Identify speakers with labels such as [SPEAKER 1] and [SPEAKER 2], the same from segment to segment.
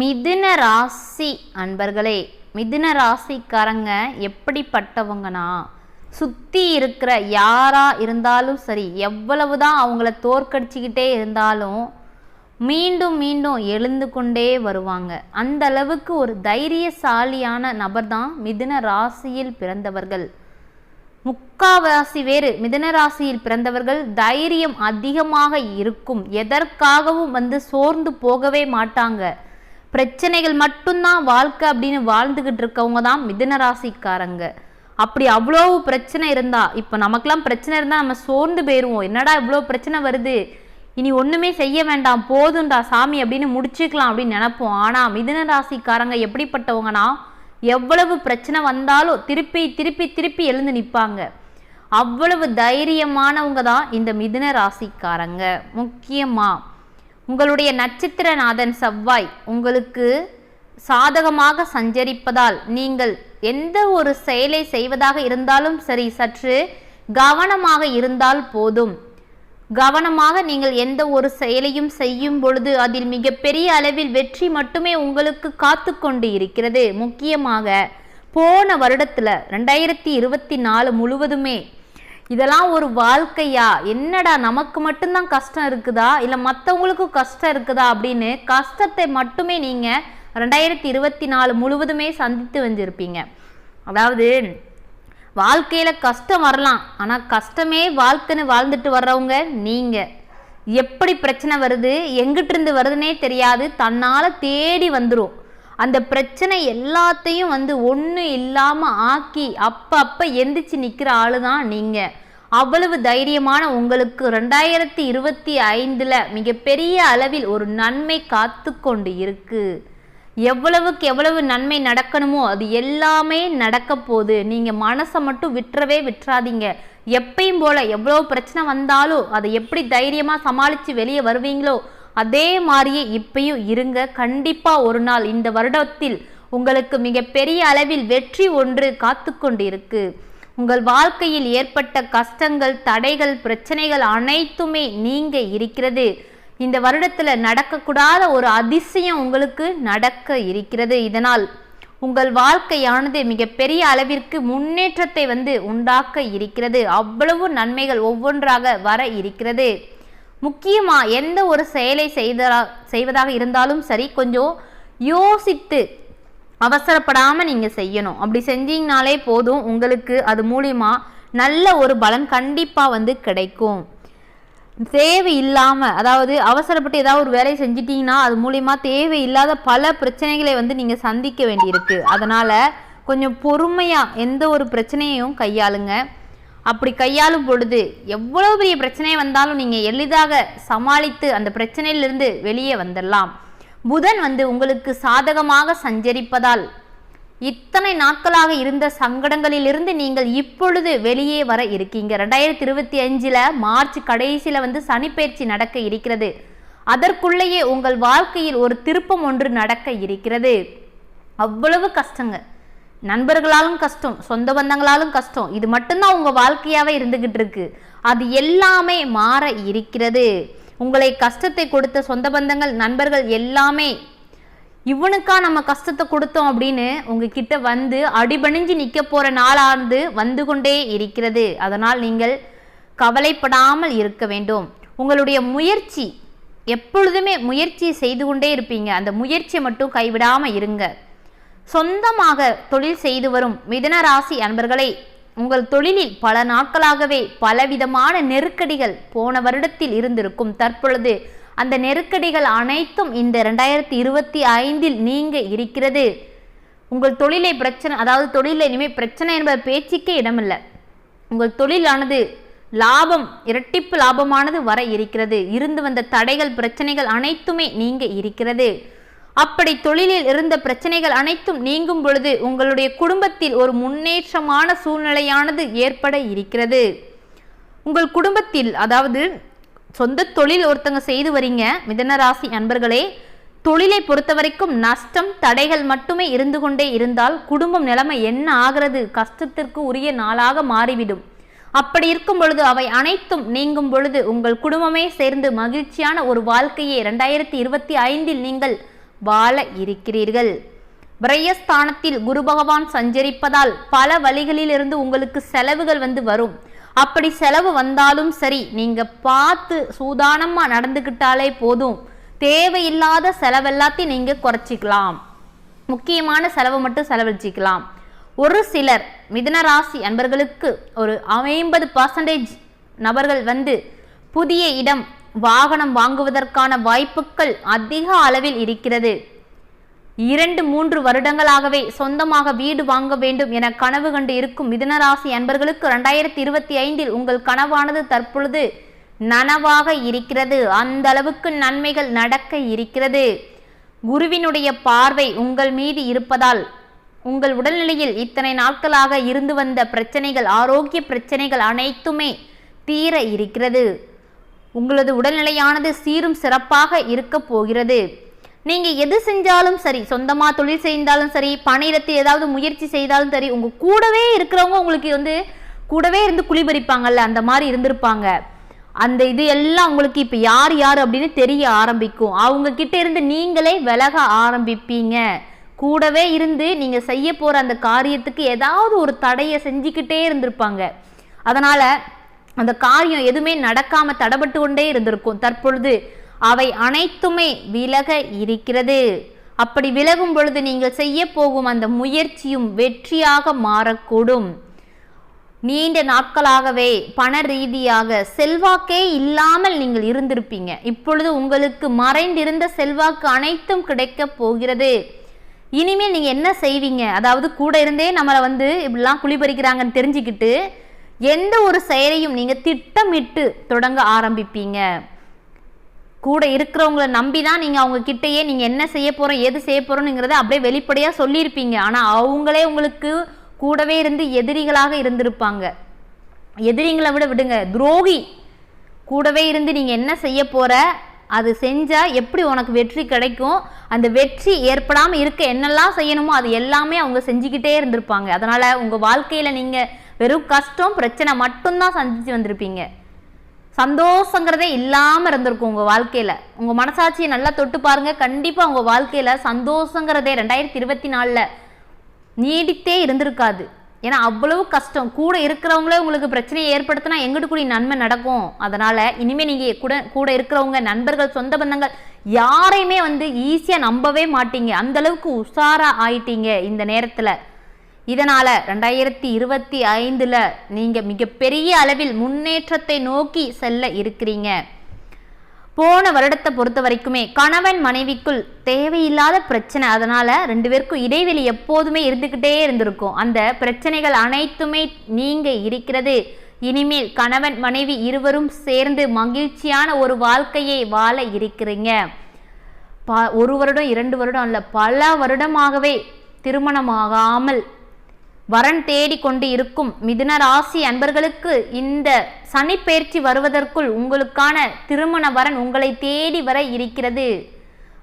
[SPEAKER 1] மிதுன ராசி அன்பர்களே மிதுன ராசிக்காரங்க எப்படிப்பட்டவங்கன்னா சுற்றி இருக்கிற யாரா இருந்தாலும் சரி எவ்வளவுதான் அவங்கள தோற்கடிச்சுக்கிட்டே இருந்தாலும் மீண்டும் மீண்டும் எழுந்து கொண்டே வருவாங்க. அந்த அளவுக்கு ஒரு தைரியசாலியான நபர் தான் மிதுன ராசியில் பிறந்தவர்கள். முக்காவாசி வேறு மிதன ராசியில் பிறந்தவர்கள் தைரியம் அதிகமாக இருக்கும். எதற்காகவும் வந்து சோர்ந்து போகவே மாட்டாங்க. பிரச்சனைகள் மட்டும்தான் வாழ்க்கை அப்படின்னு வாழ்ந்துகிட்டு இருக்கவங்க தான் மிதன ராசிக்காரங்க. அப்படி அவ்வளோ பிரச்சனை இருந்தா இப்போ நமக்கெல்லாம் பிரச்சனை இருந்தால் நம்ம சோர்ந்து போயிடுவோம் என்னடா இவ்வளோ பிரச்சனை வருது? இனி ஒன்றுமே செய்ய வேண்டாம் போதும்டா சாமி அப்படின்னு முடிச்சுக்கலாம் அப்படின்னு நினைப்போம். ஆனால் மிதன ராசிக்காரங்க எப்படிப்பட்டவங்கன்னா எவ்வளவு பிரச்சனை வந்தாலும் திருப்பி திருப்பி திருப்பி எழுந்து நிற்பாங்க. அவ்வளவு தைரியமானவங்க தான் இந்த மிதுன ராசிக்காரங்க. முக்கியமாக உங்களுடைய நட்சத்திரநாதன் செவ்வாய் உங்களுக்கு சாதகமாக சஞ்சரிப்பதால் நீங்கள் எந்த ஒரு செயலை செய்வதாக இருந்தாலும் சரி சற்று கவனமாக இருந்தால் போதும். கவனமாக நீங்கள் எந்த ஒரு செயலையும் செய்யும் பொழுது அதில் மிகப்பெரிய அளவில் வெற்றி மட்டுமே உங்களுக்கு காத்து கொண்டு இருக்கிறது. முக்கியமாக போன வருடத்தில் ரெண்டாயிரத்தி இருபத்தி நாலு முழுவதுமே இதெல்லாம் ஒரு வாழ்க்கையா? என்னடா நமக்கு மட்டும்தான் கஷ்டம் இருக்குதா? இல்லை மற்றவங்களுக்கும் கஷ்டம் இருக்குதா? அப்படின்னு கஷ்டத்தை மட்டுமே நீங்கள் ரெண்டாயிரத்தி இருபத்தி நாலு முழுவதுமே சந்தித்து வந்திருப்பீங்க. அதாவது வாழ்க்கையில் கஷ்டம் வரலாம். ஆனால் கஷ்டமே வாழ்க்கைன்னு வாழ்ந்துட்டு வர்றவங்க நீங்கள் எப்படி பிரச்சனை வருது? எங்கிட்டு இருந்து வருதுன்னே தெரியாது. தன்னால் தேடி வந்துடும் அந்த பிரச்சனை எல்லாத்தையும் வந்து ஒன்றும் இல்லாமல் ஆக்கி அப்போ அப்போ எந்திரிச்சு நிற்கிற ஆளு தான் நீங்கள் அவ்வளவு தைரியமான உங்களுக்கு ரெண்டாயிரத்தி இருபத்தி ஐந்தில் மிகப்பெரிய அளவில் ஒரு நன்மை காத்து கொண்டு இருக்குது எவ்வளவுக்கு எவ்வளவு நன்மை நடக்கணுமோ அது எல்லாமே நடக்க போகுது. நீங்கள் மனசை மட்டும் விட்டுறவே விட்டுறாதீங்க. எப்பயும் போல எவ்வளோ பிரச்சனை வந்தாலும் அதை எப்படி தைரியமாக சமாளித்து வெளியே வருவீங்களோ அதே மாதிரியே இப்பயும் இருங்க. கண்டிப்பாக ஒரு நாள் இந்த வருடத்தில் உங்களுக்கு மிகப்பெரிய அளவில் வெற்றி ஒன்று காத்து கொண்டு இருக்குது உங்கள் வாழ்க்கையில் ஏற்பட்ட கஷ்டங்கள் தடைகள் பிரச்சனைகள் அனைத்துமே நீங்க இருக்கிறது. இந்த வருடத்தில் நடக்கக்கூடாத ஒரு அதிசயம் உங்களுக்கு நடக்க இருக்கிறது. இதனால் உங்கள் வாழ்க்கையானது மிகப்பெரிய அளவிற்கு முன்னேற்றத்தை வந்து உண்டாக்க இருக்கிறது. அவ்வளவு நன்மைகள் ஒவ்வொன்றாக வர இருக்கிறது. முக்கியமாக எந்த ஒரு செயலை செய்த செய்வதாக இருந்தாலும் சரி கொஞ்சம் யோசித்து அவசரப்படாமல் நீங்கள் செய்யணும். அப்படி செஞ்சீங்கனாலே போதும். உங்களுக்கு அது மூலிமா நல்ல ஒரு பலன் கண்டிப்பாக வந்து கிடைக்கும். தேவை இல்லாமல் அதாவது அவசரப்பட்டு ஏதாவது ஒரு வேலையை செஞ்சிட்டிங்கன்னா அது மூலிமா தேவையில்லாத பல பிரச்சனைகளை வந்து நீங்கள் சந்திக்க வேண்டியிருக்கு. அதனால் கொஞ்சம் பொறுமையாக எந்த ஒரு பிரச்சனையையும் கையாளுங்க. அப்படி கையாளும் பொழுது எவ்வளோ பெரிய பிரச்சனை வந்தாலும் நீங்கள் எளிதாக சமாளித்து அந்த பிரச்சனையிலிருந்து வெளியே வந்துடலாம் புதன் வந்து உங்களுக்கு சாதகமாக சஞ்சரிப்பதால் இத்தனை நாட்களாக இருந்த சங்கடங்களிலிருந்து நீங்கள் இப்பொழுது வெளியே வர இருக்கீங்க. ரெண்டாயிரத்தி இருபத்தி அஞ்சில் மார்ச் கடைசியில் வந்து சனிப்பயிற்சி நடக்க இருக்கிறது. அதற்குள்ளேயே உங்கள் வாழ்க்கையில் ஒரு திருப்பம் ஒன்று நடக்க இருக்கிறது. அவ்வளவு கஷ்டங்க. நண்பர்களாலும் கஷ்டம் சொந்த பந்தங்களாலும் கஷ்டம். இது மட்டும்தான் உங்கள் வாழ்க்கையாகவே இருந்துக்கிட்டு இருக்கு. அது எல்லாமே மாற இருக்கிறது. உங்களை கஷ்டத்தை கொடுத்த சொந்த பந்தங்கள் நண்பர்கள் எல்லாமே இவனுக்கா நம்ம கஷ்டத்தை கொடுத்தோம் அப்படின்னு உங்ககிட்ட வந்து அடிபணிஞ்சு நிற்க போகிற நாளானது வந்து கொண்டே இருக்கிறது. அதனால் நீங்கள் கவலைப்படாமல் இருக்க வேண்டும். உங்களுடைய முயற்சி எப்பொழுதுமே முயற்சி செய்து கொண்டே இருப்பீங்க. அந்த முயற்சியை மட்டும் கைவிடாமல் இருங்க. சொந்தமாக தொழில் செய்து வரும் மிதன ராசி அன்பர்களை உங்கள் தொழிலில் பல நாட்களாகவே பலவிதமான நெருக்கடிகள் போன வருடத்தில் இருந்திருக்கும். தற்பொழுது அந்த நெருக்கடிகள் அனைத்தும் இந்த ரெண்டாயிரத்தி இருபத்தி ஐந்தில் நீங்க இருக்கிறது. உங்கள் தொழிலை பிரச்சனை அதாவது தொழிலில் இனிமேல் பிரச்சனை என்பது பேச்சுக்கே இடமில்லை. உங்கள் தொழிலானது லாபம் இரட்டிப்பு லாபமானது வர இருக்கிறது. இருந்து வந்த தடைகள் பிரச்சனைகள் அனைத்துமே நீங்க இருக்கிறது. அப்படி தொழிலில் இருந்த பிரச்சனைகள் அனைத்தும் நீங்கும் பொழுது உங்களுடைய குடும்பத்தில் ஒரு முன்னேற்றமான சூழ்நிலையானது ஏற்பட இருக்கிறது. உங்கள் குடும்பத்தில் அதாவது சொந்த தொழில் ஒருத்தங்க செய்து வரீங்க மிதனராசி அன்பர்களே தொழிலை பொறுத்த வரைக்கும் நஷ்டம் தடைகள் மட்டுமே இருந்து கொண்டே இருந்தால் குடும்பம் நிலைமை என்ன ஆகிறது கஷ்டத்திற்கு உரிய நாளாக மாறிவிடும். அப்படி இருக்கும் பொழுது அவை அனைத்தும் நீங்கும் பொழுது உங்கள் குடும்பமே சேர்ந்து மகிழ்ச்சியான ஒரு வாழ்க்கையை ரெண்டாயிரத்தி இருபத்தி ஐந்தில் நீங்கள் வாழ இருக்கிறீர்கள். விரயஸ்தானத்தில் குரு பகவான் சஞ்சரிப்பதால் பல வழிகளிலிருந்து உங்களுக்கு செலவுகள் வந்து வரும். அப்படி செலவு வந்தாலும் சரி நீங்க பார்த்து சூதானமா நடந்துக்கிட்டாலே போதும். தேவையில்லாத செலவெல்லாத்தையும் நீங்க குறைச்சிக்கலாம். முக்கியமான செலவு மட்டும் செலவழிச்சிக்கலாம். ஒரு சிலர் மிதுன ராசி அன்பர்களுக்கு ஒரு ஐம்பது பர்சன்டேஜ் நபர்கள் வந்து புதிய இடம் வாகனம் வாங்குவதற்கான வாய்ப்புகள் அதிக அளவில் இருக்கிறது. இரண்டு மூன்று வருடங்களாகவே சொந்தமாக வீடு வாங்க வேண்டும் என கனவு கண்டு இருக்கும் மிதுனராசி அன்பர்களுக்கு இரண்டாயிரத்தி இருபத்தி ஐந்தில் உங்கள் கனவானது தற்பொழுது நனவாக இருக்கிறது. அந்த அளவுக்கு நன்மைகள் நடக்க இருக்கிறது. குருவினுடைய பார்வை உங்கள் மீது இருப்பதால் உங்கள் உடல்நிலையில் இத்தனை நாட்களாக இருந்து வந்த பிரச்சனைகள் ஆரோக்கிய பிரச்சனைகள் அனைத்துமே தீர இருக்கிறது. உங்களது உடல்நிலையானது சீரும் சிறப்பாக இருக்க போகிறது. நீங்க எது செஞ்சாலும் சரி சொந்தமா தொழில் செய்தாலும் சரி பணியிடத்தில் ஏதாவது முயற்சி செய்தாலும் சரி உங்க கூடவே இருக்கிறவங்க உங்களுக்கு வந்து கூடவே இருந்து குளிபரிப்பாங்கல்ல அந்த மாதிரி இருந்திருப்பாங்க. அந்த இது எல்லாம் உங்களுக்கு இப்ப யார் யார் அப்படின்னு தெரிய ஆரம்பிக்கும். அவங்க கிட்ட இருந்து நீங்களே விலக ஆரம்பிப்பீங்க. கூடவே இருந்து நீங்க செய்ய போற அந்த காரியத்துக்கு ஏதாவது ஒரு தடையை செஞ்சுக்கிட்டே இருந்திருப்பாங்க. அதனால அந்த காரியம் எதுவுமே நடக்காம தடபட்டு கொண்டே இருந்திருக்கும். தற்பொழுது அவை அனைத்துமே விலக இருக்கிறது. அப்படி விலகும் பொழுது நீங்கள் செய்ய போகும் அந்த முயற்சியும் வெற்றியாக மாறக்கூடும். நீண்ட நாட்களாகவே பண ரீதியாக செல்வாக்கே இல்லாமல் நீங்கள் இருந்திருப்பீங்க. இப்பொழுது உங்களுக்கு மறைந்திருந்த செல்வாக்கு அனைத்தும் கிடைக்க போகிறது. இனிமேல் நீங்கள் என்ன செய்வீங்க? அதாவது கூட இருந்தே நம்மளை வந்து இப்படிலாம் குளிபறிக்கிறாங்கன்னு தெரிஞ்சுக்கிட்டு எந்த ஒரு செயலையும் நீங்கள் திட்டமிட்டு தொடங்க ஆரம்பிப்பீங்க. கூட இருக்கிறவங்கள நம்பி தான் நீங்கள் அவங்க கிட்டேயே நீங்கள் என்ன செய்ய போகிறோம் எது செய்ய போகிறோங்கிறத அப்படியே வெளிப்படையாக சொல்லியிருப்பீங்க. ஆனால் அவங்களே உங்களுக்கு கூடவே இருந்து எதிரிகளாக இருந்திருப்பாங்க. எதிரிங்களை விட விடுங்க. துரோகி. கூடவே இருந்து நீங்கள் என்ன செய்ய போகிற அது செஞ்சால் எப்படி உனக்கு வெற்றி கிடைக்கும்? அந்த வெற்றி ஏற்படாமல் இருக்க என்னெல்லாம் செய்யணுமோ அது எல்லாமே அவங்க செஞ்சுக்கிட்டே இருந்திருப்பாங்க. அதனால் உங்கள் வாழ்க்கையில் நீங்கள் வெறும் கஷ்டம் பிரச்சனை மட்டும்தான் சந்திச்சு வந்திருப்பீங்க. சந்தோஷங்கிறதே இல்லாமல் இருந்திருக்கும் உங்கள் வாழ்க்கையில். உங்கள் மனசாட்சியை நல்லா தொட்டு பாருங்கள் கண்டிப்பாக உங்கள் வாழ்க்கையில் சந்தோஷங்கிறதே ரெண்டாயிரத்தி இருபத்தி நாலில் நீடித்தே இருந்திருக்காது. ஏன்னா அவ்வளவு கஷ்டம். கூட இருக்கிறவங்களே உங்களுக்கு பிரச்சனையை ஏற்படுத்தினா எங்கிட்டு கூடிய நன்மை நடக்கும்? அதனால் இனிமேல் நீங்கள் கூட கூட இருக்கிறவங்க நண்பர்கள் சொந்த பந்தங்கள் யாரையுமே வந்து ஈஸியாக நம்பவே மாட்டீங்க. அந்தளவுக்கு உஷாராக ஆயிட்டீங்க இந்த நேரத்தில். இதனால் ரெண்டாயிரத்தி இருபத்தி ஐந்தில் நீங்கள் மிகப்பெரிய அளவில் முன்னேற்றத்தை நோக்கி செல்ல இருக்கிறீங்க. போன வருடத்தை பொறுத்த வரைக்குமே கணவன் மனைவிக்குள் தேவையில்லாத பிரச்சனை. அதனால் ரெண்டு பேருக்கும் இடைவெளி எப்போதுமே இருந்துக்கிட்டே இருந்திருக்கும். அந்த பிரச்சனைகள் அனைத்துமே நீங்கள் இருக்கிறது. இனிமேல் கணவன் மனைவி இருவரும் சேர்ந்து மகிழ்ச்சியான ஒரு வாழ்க்கையை வாழ இருக்கிறீங்க. ப ஒரு வருடம் இரண்டு வருடம் அல்ல பல வருடமாகவே திருமணமாகாமல் வரன் தேடிக்கொண்டு இருக்கும் மிதுன ராசி அன்பர்களுக்கு இந்த சனிப்பெயர்ச்சி வருவதற்குள் உங்களுக்கான திருமண வரன் உங்களை தேடி வர இருக்கிறது.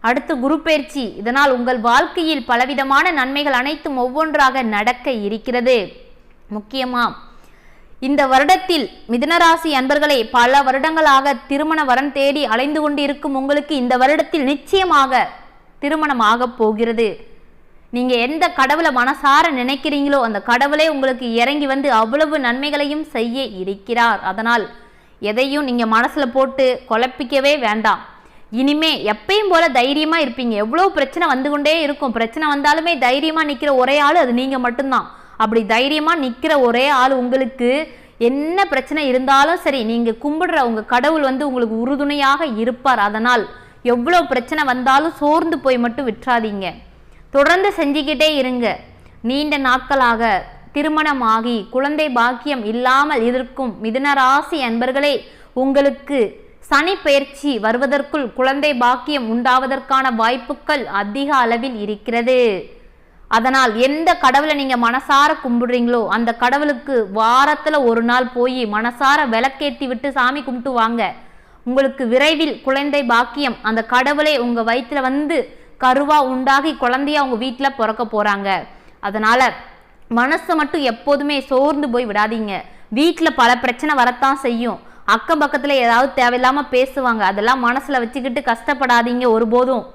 [SPEAKER 1] அடுத்து குரு பயிற்சி. இதனால் உங்கள் வாழ்க்கையில் பலவிதமான நன்மைகள் அனைத்தும் ஒவ்வொன்றாக நடக்க இருக்கிறது. முக்கியமாக இந்த வருடத்தில் மிதுனராசி அன்பர்களே பல வருடங்களாக திருமண வரன் தேடி அலைந்து கொண்டு இருக்கும் உங்களுக்கு இந்த வருடத்தில் நிச்சயமாக திருமணம் ஆகப் போகிறது. நீங்கள் எந்த கடவுளை மனசார நினைக்கிறீங்களோ அந்த கடவுளே உங்களுக்கு இறங்கி வந்து அவ்வளவு நன்மைகளையும் செய்ய இருக்கிறார். அதனால் எதையும் நீங்கள் மனசில் போட்டு குழப்பிக்கவே வேண்டாம். இனிமே எப்பயும் போல தைரியமாக இருப்பீங்க. எவ்வளோ பிரச்சனை வந்து கொண்டே இருக்கும். பிரச்சனை வந்தாலுமே தைரியமாக நிற்கிற ஒரே ஆள் அது நீங்கள் மட்டும்தான். அப்படி தைரியமாக நிற்கிற ஒரே ஆள் உங்களுக்கு என்ன பிரச்சனை இருந்தாலும் சரி நீங்கள் கும்பிடுற உங்கள் கடவுள் வந்து உங்களுக்கு உறுதுணையாக இருப்பார். அதனால் எவ்வளோ பிரச்சனை வந்தாலும் சோர்ந்து போய் மட்டும் விட்டுறாதீங்க. தொடர்ந்து செஞ்சுக்கிட்டே இருங்க. நீண்ட நாட்களாக திருமணமாகி குழந்தை பாக்கியம் இல்லாமல் இருக்கும் மிதுன ராசி அன்பர்களே உங்களுக்கு சனி பயிற்சி வருவதற்குள் குழந்தை பாக்கியம் உண்டாவதற்கான வாய்ப்புகள் அதிக அளவில் இருக்கிறது. அதனால் எந்த கடவுளை நீங்கள் மனசார கும்பிடுறீங்களோ அந்த கடவுளுக்கு வாரத்தில் ஒரு நாள் போய் மனசார விளக்கேற்றி விட்டு சாமி கும்பிட்டு வாங்க. உங்களுக்கு விரைவில் குழந்தை பாக்கியம் அந்த கடவுளே உங்கள் வயிற்றில் வந்து கருவா உண்டாகி குழந்தைய அவங்க வீட்டில் பிறக்க போகிறாங்க அதனால் மனசை மட்டும் எப்போதுமே சோர்ந்து போய் விடாதீங்க. வீட்டில் பல பிரச்சனை வரத்தான் செய்யும். அக்கம் பக்கத்தில் ஏதாவது தேவையில்லாமல் பேசுவாங்க. அதெல்லாம் மனசில் வச்சுக்கிட்டு கஷ்டப்படாதீங்க ஒருபோதும்.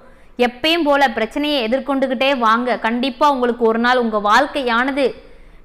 [SPEAKER 1] எப்பயும் போல பிரச்சனையை எதிர்கொண்டுக்கிட்டே வாங்க. கண்டிப்பாக உங்களுக்கு ஒரு நாள் உங்கள் வாழ்க்கையானது